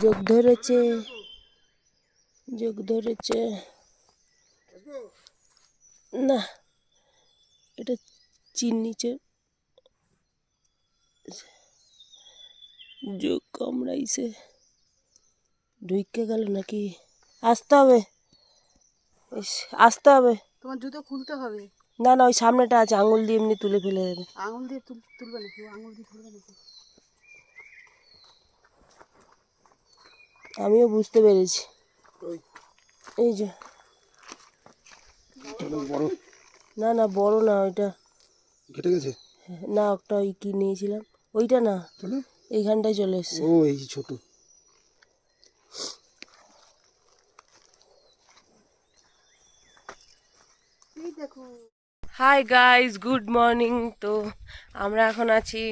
যোগ ধরেছে যোগ ধরেছে। না এটা চিনিচে যোগ কামড়াইছে। ঢুকে গেল নাকি? আসতে হবে। আসতে হবে। তোমার জুতো খুলতে হবে? না না ওই সামনেটা আছে আঙুল দিয়ে এমনি তুলে ফেলে দেবে। আঙুল দিয়ে তুলবে নাকি? আঙুল দিয়ে তুলবে নাকি? আমিও বুঝতে পেরেছি। এই যে। না না বড় না ওইটা। কেটে গেছে? না একটা ওই কি নিয়েছিলাম। ওইটা না এইখানটায় চলে এসছে। ও এই ছোট। হাই গাইস গুড মর্নিং তো আমরা এখন আছি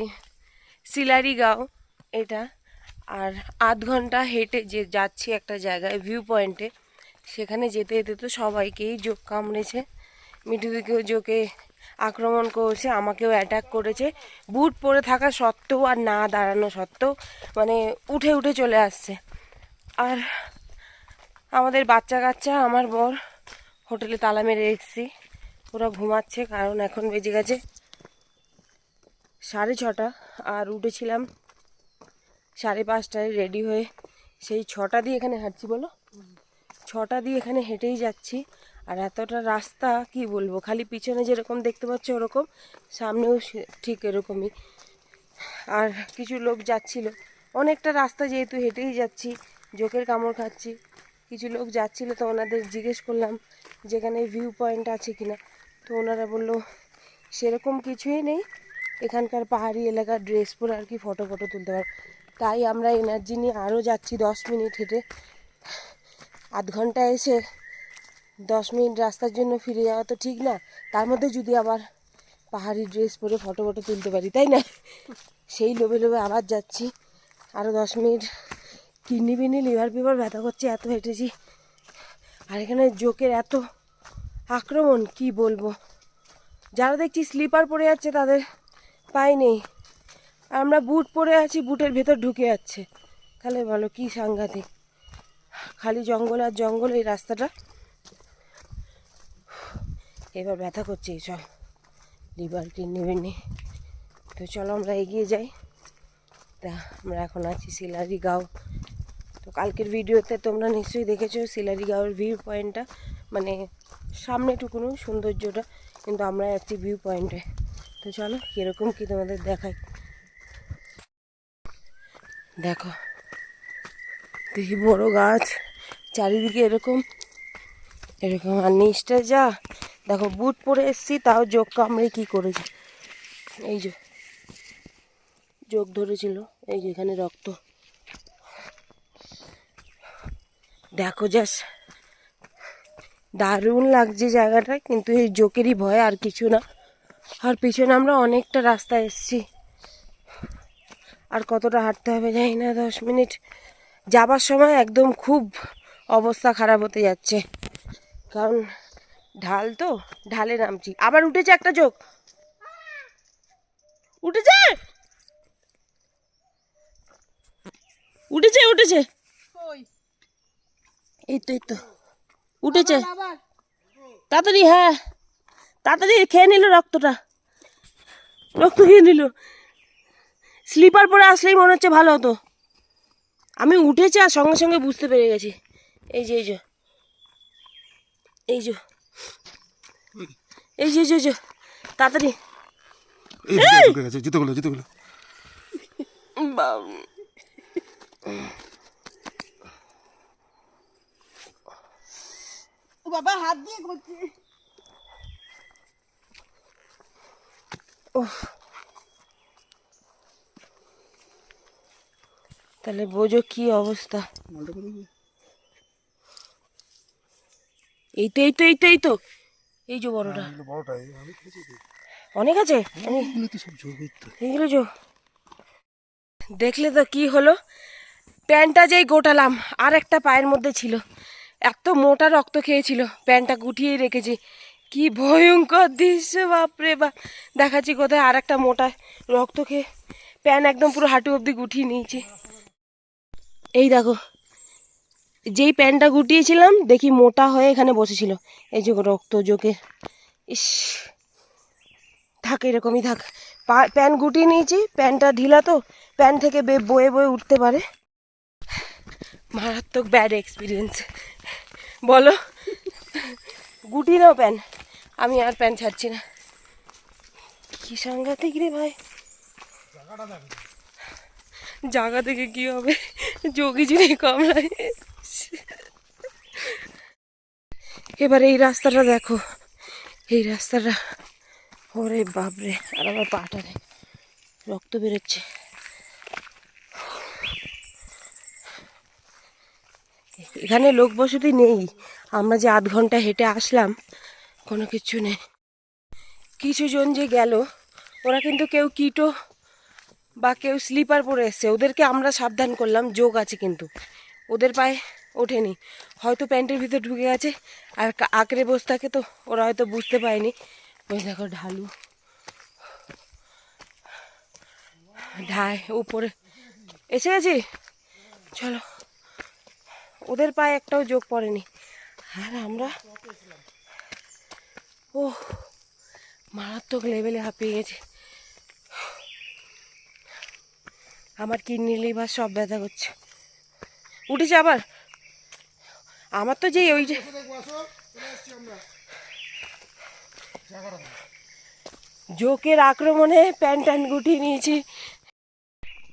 সিলারিগাঁও এটা। আর আধ ঘণ্টা হেঁটে যে যাচ্ছি একটা জায়গায় ভিউ পয়েন্টে সেখানে যেতে যেতে তো সবাইকেই যোগ কামড়েছে। মিঠুদিকেও যোগে আক্রমণ করেছে, আমাকেও অ্যাটাক করেছে। বুট পরে থাকা সত্ত্বেও আর না দাঁড়ানো সত্ত্বেও মানে উঠে উঠে চলে আসছে। আর আমাদের বাচ্চা কাচ্চা, আমার বর, হোটেলে তালা মেরে এসেছি। ওরা ঘুমাচ্ছে, কারণ এখন বেজে গেছে সাড়ে ছটা, আর উঠেছিলাম সাড়ে পাঁচটায় রেডি হয়ে সেই ছটা দিয়ে এখানে হাঁটছি, বলো? ছটা দিয়ে এখানে হেঁটেই যাচ্ছি। আর এতটা রাস্তা, কি বলব? খালি পিছনে যেরকম দেখতে পাচ্ছ ওরকম, সামনেও ঠিক এরকমই। আর কিছু লোক যাচ্ছিল। অনেকটা রাস্তা যেহেতু হেঁটেই যাচ্ছি, জোকের কামড় খাচ্ছি। কিছু লোক যাচ্ছিল তো ওনাদের জিজ্ঞেস করলাম যেখানে ভিউ পয়েন্ট আছে কিনা। তো ওনারা বলল, সেরকম কিছুই নেই। এখানকার পাহাড়ি এলাকার ড্রেস পরে আর কি ফটো ফটো তুলতে পারো তাই আমরা এনার্জি নিয়ে আরও যাচ্ছি দশ মিনিট হেঁটে। আধ ঘণ্টা এসে দশ মিনিট রাস্তার জন্য ফিরে যাওয়া তো ঠিক না। তার মধ্যে যদি আবার পাহাড়ি ড্রেস পরে ফটো ফটো তুলতে পারি, তাই না? সেই লোভে লোভে আবার যাচ্ছি। আরও দশ মিনিট কিডনি বিনি লিভার ফিভার ব্যথা করছে, এত হেঁটেছি। আর এখানে জোকের এত আক্রমণ, কি বলব? যারা দেখছি স্লিপার পরে যাচ্ছে তাদের পাই নেই। আমরা বুট পরে আছি, বুটের ভেতর ঢুকে যাচ্ছে। তাহলে বলো, কি সাংঘাতিক? খালি জঙ্গল আর জঙ্গল এই রাস্তাটা? এবার ব্যথা করছে, চল। লিভার কিডনি বিনি তো চলো আমরা এগিয়ে যাই। তা, আমরা এখন আছি সিলারি গাঁও তো কালকের ভিডিওতে তোমরা নিশ্চয়ই দেখেছ সিলারি গাঁওয়ের ভিউ পয়েন্টটা মানে সামনেটুকুনো সৌন্দর্যটা, কিন্তু আমরা যাচ্ছি ভিউ পয়েন্টে তো চলো, কীরকম কী তোমাদের দেখাই দেখো। দেখি বড় গাছ, চারিদিকে এরকম এরকম। আর নিচটা যা, দেখো, বুট পরে এসছি, তাও যোগ কামড়ে কী করেছে? এই যে, যোগ ধরেছিল, এই যে এখানে রক্ত। দেখো যাস দারুণ লাগছে জায়গাটা, কিন্তু এই জোকেরই ভয় আর কিছু না। আর পিছনে আমরা অনেকটা রাস্তা এসেছি। আর কতটা হাঁটতে হবে জানি না দশ মিনিট। যাবার সময় একদম খুব অবস্থা খারাপ হতে যাচ্ছে। কারণ ঢাল তো ঢালে নামছি। আবার উঠেছে একটা চোখ। উঠেছে? উঠেছে উঠেছে। এই তো এই তো। উঠেছে। তাড়াতাড়ি হ্যাঁ। তাড়াতাড়ি খেয়ে নিল রক্তটা। রক্ত খেয়ে নিল। স্লিপার পরে আসলেই মনে হচ্ছে ভালো হতো। আমি উঠেছি আর সঙ্গে সঙ্গে বুঝতে পেরে গেছি। এই যে এই যে। এই যে। এই যে এই যে, এই যে। তাড়াতাড়ি। ও বাবা হাত দিয়ে করছে উফ। তাহলে বোঝো কি অবস্থা। এই তো এই তো এই তো এই তো। এই যে বড়টা। তো। অনেক আছে? এগুলো তো এগুলো দেখলে তো কি হলো? প্যান্টটা যেই গোটালাম আর একটা পায়ের মধ্যে ছিল। এত মোটা রক্ত খেয়েছিল প্যান্টটা গুটিয়েই রেখেছি। কি ভয়ঙ্কর দৃশ্য বাপরে বা। দেখাচ্ছি কোথায় আর একটা মোটা রক্ত খেয়ে। প্যান্ট একদম পুরো হাঁটু অবধি গুটিয়ে নিয়েছি। এই দেখো, যেই প্যান্টটা গুটিয়েছিলাম, দেখি মোটা হয়ে এখানে বসেছিল। এই যে রক্ত যোগে। ইস, থাক, এরকমই থাক। পা- প্যান্ট গুটিয়ে নিয়েছি প্যান্টটা ঢিলা তো প্যান্ট থেকে বে- বয়ে বয়ে উঠতে পারে। মারাত্মক ব্যাড এক্সপিরিয়েন্স বলো গুটি নাও প্যান্ট আমি আর প্যান্ট ছাড়ছি না। কি সাংঘাতিক রে ভাই। জায়গা থেকে কি হবে? যোগী যদি কামড়ায় এবার এই রাস্তাটা দেখো। এই রাস্তাটা, ওরে বাপরে, আর আমার পাটা রে রক্ত বেরোচ্ছে। এখানে লোক বসতি নেই। আমরা যে আধ ঘণ্টা হেঁটে আসলাম, কোনো কিছু নেই। কিছু জন যে গেল, ওরা কিন্তু কেউ কিটো বা কেউ স্লিপার পরে এসছে, ওদেরকে আমরা সাবধান করলাম, যোগ আছে কিন্তু। ওদের পায়ে ওঠেনি। হয়তো প্যান্টের ভিতর ঢুকে গেছে, আর আঁকড়ে বসে থাকে তো, ওরা হয়তো বুঝতে পারেনি। ওই দেখো ঢালু। ঢায় উপরে। এসে গেছি? চলো। ওদের পায়ে একটাও যোগ পড়েনি। আর আমরা ও মারাত্মক লেভেলে হাঁপিয়ে গেছে। আমার কিডনি লিভার সব ব্যথা করছে। উঠেছে আবার? আমার তো যে ওই যে জোকের আক্রমণে প্যান্ট ট্যান্ট গুটিয়ে নিয়েছি।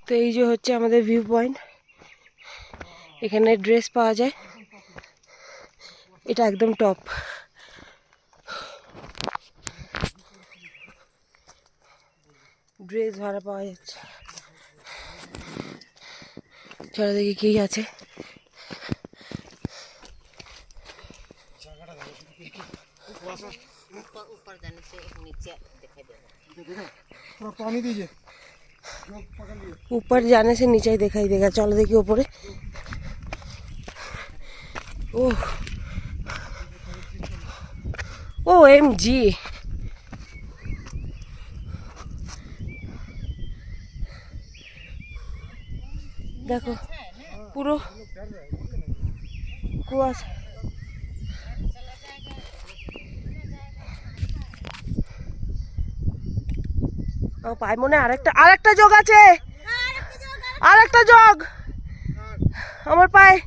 তো এই যে হচ্ছে আমাদের ভিউ পয়েন্ট এখানে ড্রেস পাওয়া যায়। এটা একদম টপ ড্রেস ভাড়া পাওয়া যাচ্ছে। চলো দেখি কি আছে थोड़ा पानी दीजिए जो पकड़ लिए ऊपर जाने से नीचे ही दिखाई देगा चलो देखिए ऊपर ओह ओ एम जी দেখো পুরো কুয়াশা। পাই মনে আরেকটা আরেকটা যোগ আছে। আরেকটা যোগ। আমার পায়ে।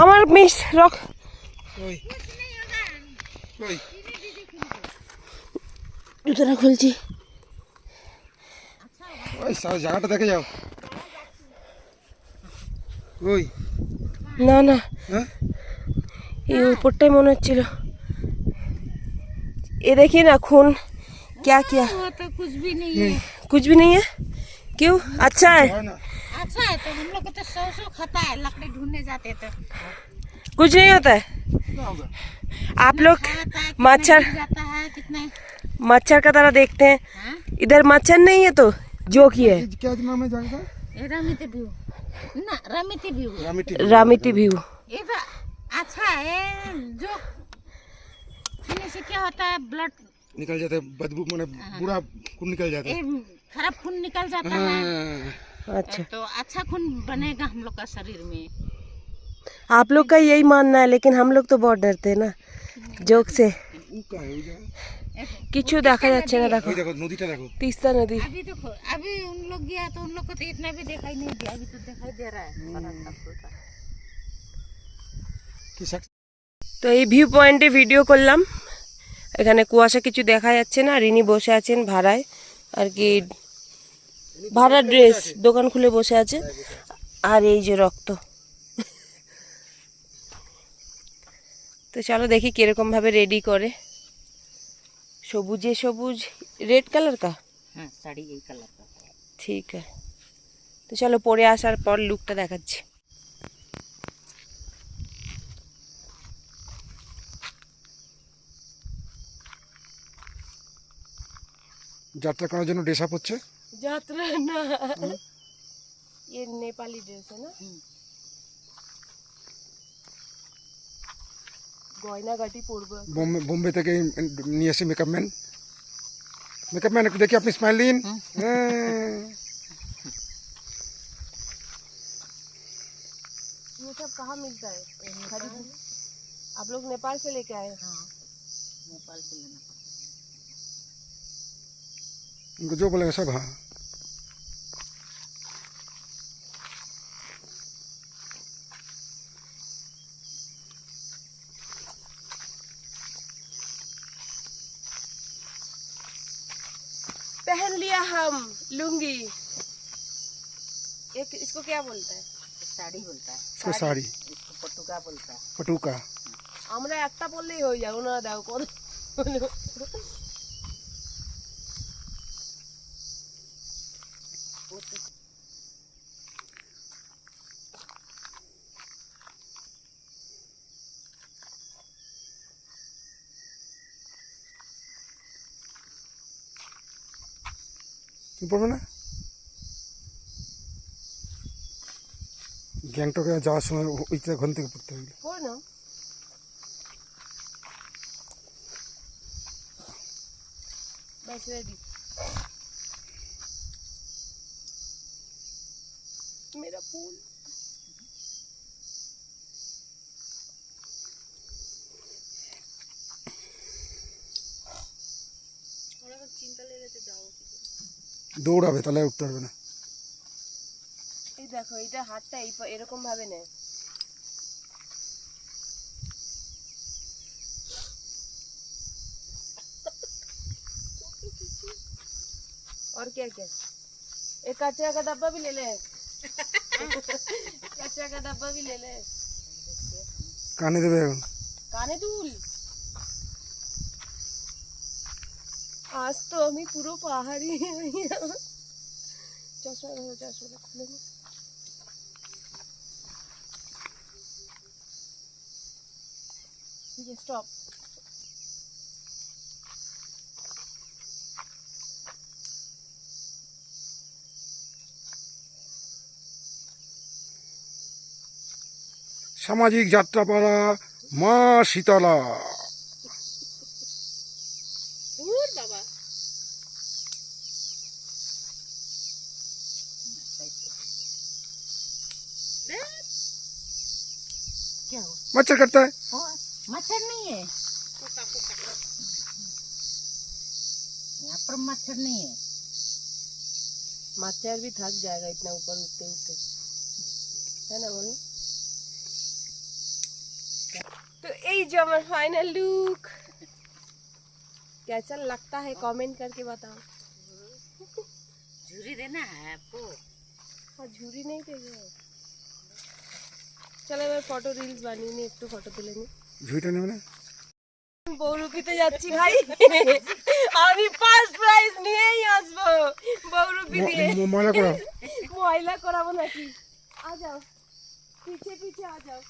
আমার মিস রক জুতোটা খুলছি। ওই সারা জায়গাটা দেখে যাও ওই না না হ্যাঁ এই উপরটাই মনে হচ্ছিল ये देखिए ना खून क्या किया वो तो कुछ भी नहीं है कुछ भी नहीं है क्यों अच्छा है হয় না अच्छा है तो हम लोग को तो सौ सौ खाता है लकड़ी ढूंढने जाते तो कुछ नहीं होता है क्या होगा आप लोग खाता है कितना मच्छर गिर जाता है कितना मच्छर का तरह देखते हैं हाँ इधर मच्छर नहीं है तो जो की है। क्या नाम है? जाएगा ये व्यू ना रमित व्यू रामिटी व्यू ये अच्छा है जो खाने से क्या होता है ब्लड निकल जाता है बदबू मैंने पूरा खून निकल जाता है। खराब खून निकल जाता है। हाँ, अच्छा। तो अच्छा खून बनेगा हम लोग का शरीर में। आप लोग का यही मानना है लेकिन हम लोग तो बहुत डरते हैं ना जोक से। ऊ का है, ऊ जा- কিছু দেখা যাচ্ছে না দেখো ওই দেখো নদীটা দেখো তিস্তা নদী अभी देखो अभी उन लोग गया तो उन लोग को तो इतना भी दिखाई नहीं दिया अभी तो दिखाई दे रहा है बड़ा सब का। কি শাক তো এই ভিউ পয়েন্টে ভিডিও করলাম এখানে কুয়াশা কিছু দেখা যাচ্ছে না রিনি বসে আছেন ভাড়ায় আর কি ভাড়া ড্রেস দোকান খুলে বসে আছে আর এই যে রক্ত তো চলো দেখি কিরকম ভাবে রেডি করে সবুজে সবুজ রেড কালার কা हाँ साड़ी यही कलर का ঠিক আছে তো চলো পরে আসার পর লুকটা দেখাচ্ছি যাত্রা করার জন্য ড্রেস আপ হচ্ছে যাত্রা না ये नेपाली ड्रेस है গয়নাঘাটি পড়বো বোম্বে বোম্বে থেকে নিয়ে এসে মেকআপ ম্যান মেকআপ ম্যান একটু দেখি আপনি স্মাইল দিন ये सब कहाँ मिलता है आप लोग नेपाल से लेके आए हाँ, नेपाल से लेना इनको जो बोलेगा सब हाँ पहन लिया हम लुंगी एक इसको क्या बोलता है है साड़ी बोलता है इसको साड़ी इसको पटुका बोलता है पटुका আমরা একটা পরলেই হয়ে যায় ওনারা দেখো কত পড়বে না গ্যাংটকে যাওয়ার সময় ও- ওইটা ঘন থেকে পড়তে হবে পড়ে নাও ব্যাস রেডি मेरा फूल দৌড়াবে তাহলে আর উঠতে পারবে না এই দেখো এটা হাতটা এই এরকম ভাবে নেয় और क्या क्या एक कचरा का डब्बा भी ले ले कचरा का डब्बा भी ले ले কানে দেবে এখন কানে আজ তো আমি পুরো পাহাড়ি সামাজিক যাত্রাপাড়া মা শীতলা। मच्छर करता है हाँ, मच्छर नहीं है यहाँ पर मच्छर नहीं है मच्छर भी थक जाएगा इतना ऊपर उठते उठते है ना बोलो तो यही जो हमारा फाइनल लुक कैसा लगता है कमेंट करके बताओ झुरी देना है आपको আর ঝুড়ি নেই তো এখানে। চলো এবার ফটো রিলস বানিয়ে নিই একটু ফটো তুলে নিই ঝুঁইটা নেবে না বৌরুপিতে যাচ্ছি ভাই আমি ফার্স্ট প্রাইজ নিয়েই আসবো বৌরুপি দিয়ে ম- ম- ময়লা করা ময়লা कराबो নাকি आ जाओ पीछे पीछे आ जाओ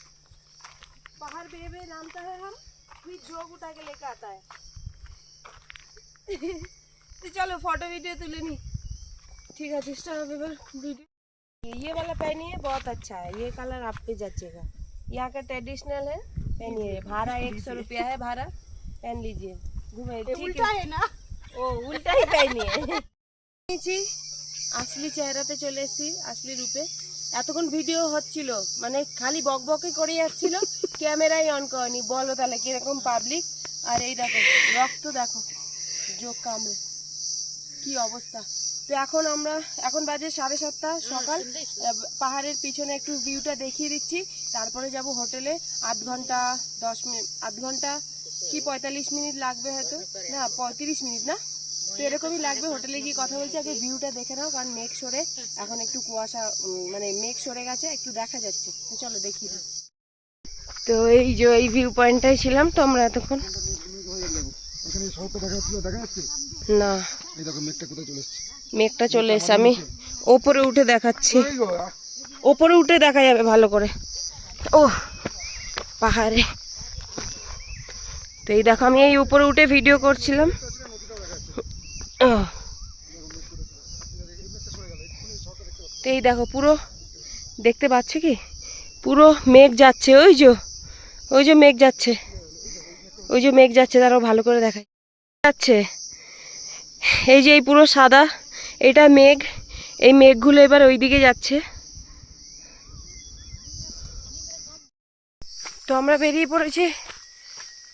पहाड़ बे बे नामता है हम फिर जोग उठा के लेकर आता है तो चलो फोटो वीडियो तुले नी ठीक है स्टार्ट एबार वीडियो ये वाला पहनिए बहुत अच्छा है ये कलर आप पे जचेगा यहाँ का ट्रेडिशनल है पहनिए भाड़ा एक सौ रुपया है भाड़ा पहन लीजिए घूमे ठीक है है ना ও উল্টাই পাইনি নিয়েছি আসলি চেহারাতে চলে এসেছি আসলি রূপে এতক্ষণ ভিডিও হচ্ছিল মানে খালি বক বকে করে যাচ্ছিল ক্যামেরাই অন করেনি বলো তাহলে কিরকম পাবলিক আর এই দেখো রক্ত দেখো যোগ কামড়ে কি অবস্থা তো এখন আমরা, এখন বাজে সাড়ে সাতটা সকাল। পাহাড়ের পিছনে একটু ভিউটা দেখিয়ে দিচ্ছি। তারপরে যাব হোটেলে। আধ ঘণ্টা দশ মিনিট আধ ঘণ্টা কি পঁয়তাল্লিশ মিনিট লাগবে হয়তো? না, পঁয়ত্রিশ মিনিট না? তো এরকমই লাগবে। হোটেলে গিয়ে কথা বলছি, আগে ভিউটা দেখে নাও, কারণ মেঘ সরে, এখন একটু কুয়াশা মানে মেঘ সরে গেছে, একটু দেখা যাচ্ছে। চলো দেখি তো এই যে, এই ভিউ পয়েন্টটাই ছিলাম, তো আমরা এতক্ষণ এখানে শহরটা দেখা যাচ্ছিল দেখা যাচ্ছে? না। এই দেখো মেঘটা কোথায় চলে এসছে? মেঘটা চলে এসছে আমি ওপরে উঠে দেখাচ্ছি। ওপরে উঠে দেখা যাবে ভালো করে। ও পাহাড়ে। তো এই দেখো আমি এই উপরে উঠে ভিডিও করছিলাম। তো এই দেখো পুরো দেখতে পাচ্ছ কি? পুরো মেঘ যাচ্ছে ওই যে ওই যে মেঘ যাচ্ছে। ওই যে মেঘ যাচ্ছে, তারাও ভালো করে দেখায়। যাচ্ছে। এই যে এই পুরো সাদা, এটা মেঘ। এই মেঘগুলো এবার ওই দিকে যাচ্ছে। তো আমরা বেরিয়ে পড়েছি।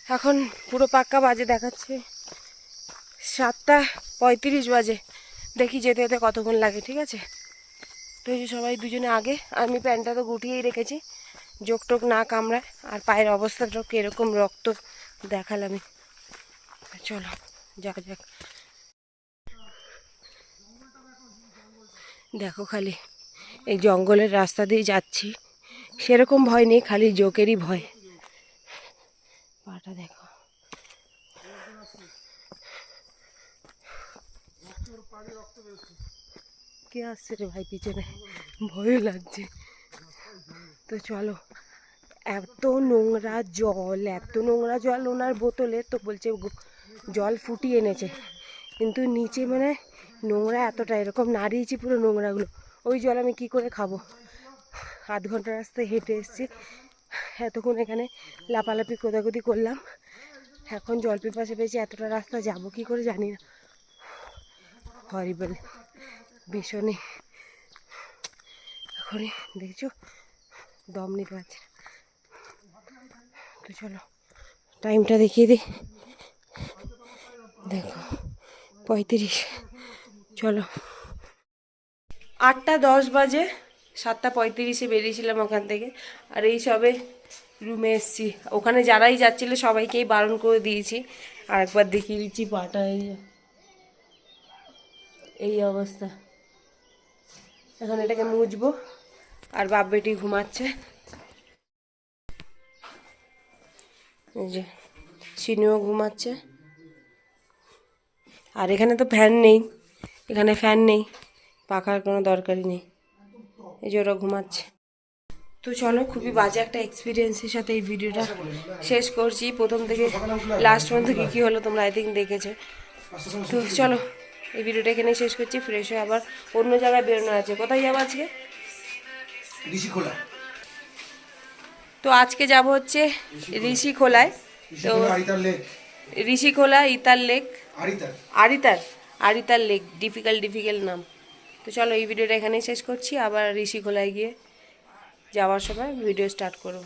এখন পুরো পাক্কা বাজে দেখাচ্ছে। সাতটা পঁয়ত্রিশ বাজে। দেখি যেতে যেতে কতক্ষণ লাগে, ঠিক আছে? তো এই যে সবাই দুজনে আগে, আমি প্যান্টটা তো গুটিয়েই রেখেছি। যোগ টোক না কামড়ায়। আর পায়ের অবস্থাটা কীরকম রক্ত। দেখালামই চলো, যাক যাক। দেখো খালি, এই জঙ্গলের রাস্তা দিয়ে যাচ্ছি। সেরকম ভয় নেই, খালি জোকেরই ভয়। পাটা দেখো। কে আসছে রে ভাই, পিছনে? ভয় লাগছে। তো চলো এত নোংরা জল, এত নোংরা জল ওনার বোতলে তো বলছে জল ফুটিয়ে এনেছে। কিন্তু নিচে মানে নোংরা এতটা, এরকম নাড়িয়েছি পুরো নোংরাগুলো। ওই জল আমি কি করে খাব? আধ ঘণ্টা রাস্তায় হেঁটে এসেছি। এতক্ষণ এখানে লাপালাপি কোদাকুদি করলাম। এখন জল পিপাসে পেয়েছি, এতটা রাস্তা যাব কি করে জানি না। হরিবেল ভীষণই। এখনই, দেখছ? দম নিতে পারছে। তো চলো টাইমটা দেখিয়ে দিই। দেখো, পঁয়ত্রিশ। চলো। আটটা দশ বাজে, সাতটা পঁয়ত্রিশে বেরিয়েছিলাম ওখান থেকে। আর এই সবে রুমে এসছি। ওখানে যারাই যাচ্ছিল, সবাইকেই বারণ করে দিয়েছি। আর একবার দেখিয়ে দিচ্ছি পাটা এই। এই অবস্থা। এখন এটাকে মুছবো। আর বাপ বেটি ঘুমাচ্ছে। এই যে সিনিও ঘুমাচ্ছে। আর এখানে তো ফ্যান নেই, এখানে ফ্যান নেই, পাখার কোনো দরকারই নেই। এই যে ওরা ঘুমাচ্ছে। তো চলো, খুবই বাজে একটা এক্সপিরিয়েন্সের সাথে এই ভিডিওটা শেষ করছি। প্রথম থেকে লাস্ট পর্যন্ত কী কী হলো তোমরা আই থিঙ্ক দেখেছ। তো চলো, এই ভিডিওটা এখানেই শেষ করছি। ফ্রেশ হয়ে আবার অন্য জায়গায় বেরোনো আছে। কোথায় যাব আজকে? ঋষিখোলা তো আজকে যাব হচ্ছে ঋষিখোলায়। তো ঋষিখোলা খোলা লেক। ইতার lake. Aritar. Aritar? Aritar lake difficult difficult নাম। তো চলো এই ভিডিওটা এখানেই শেষ করছি আবার ঋষিখোলায় গিয়ে যাওয়ার সময় ভিডিও স্টার্ট করব।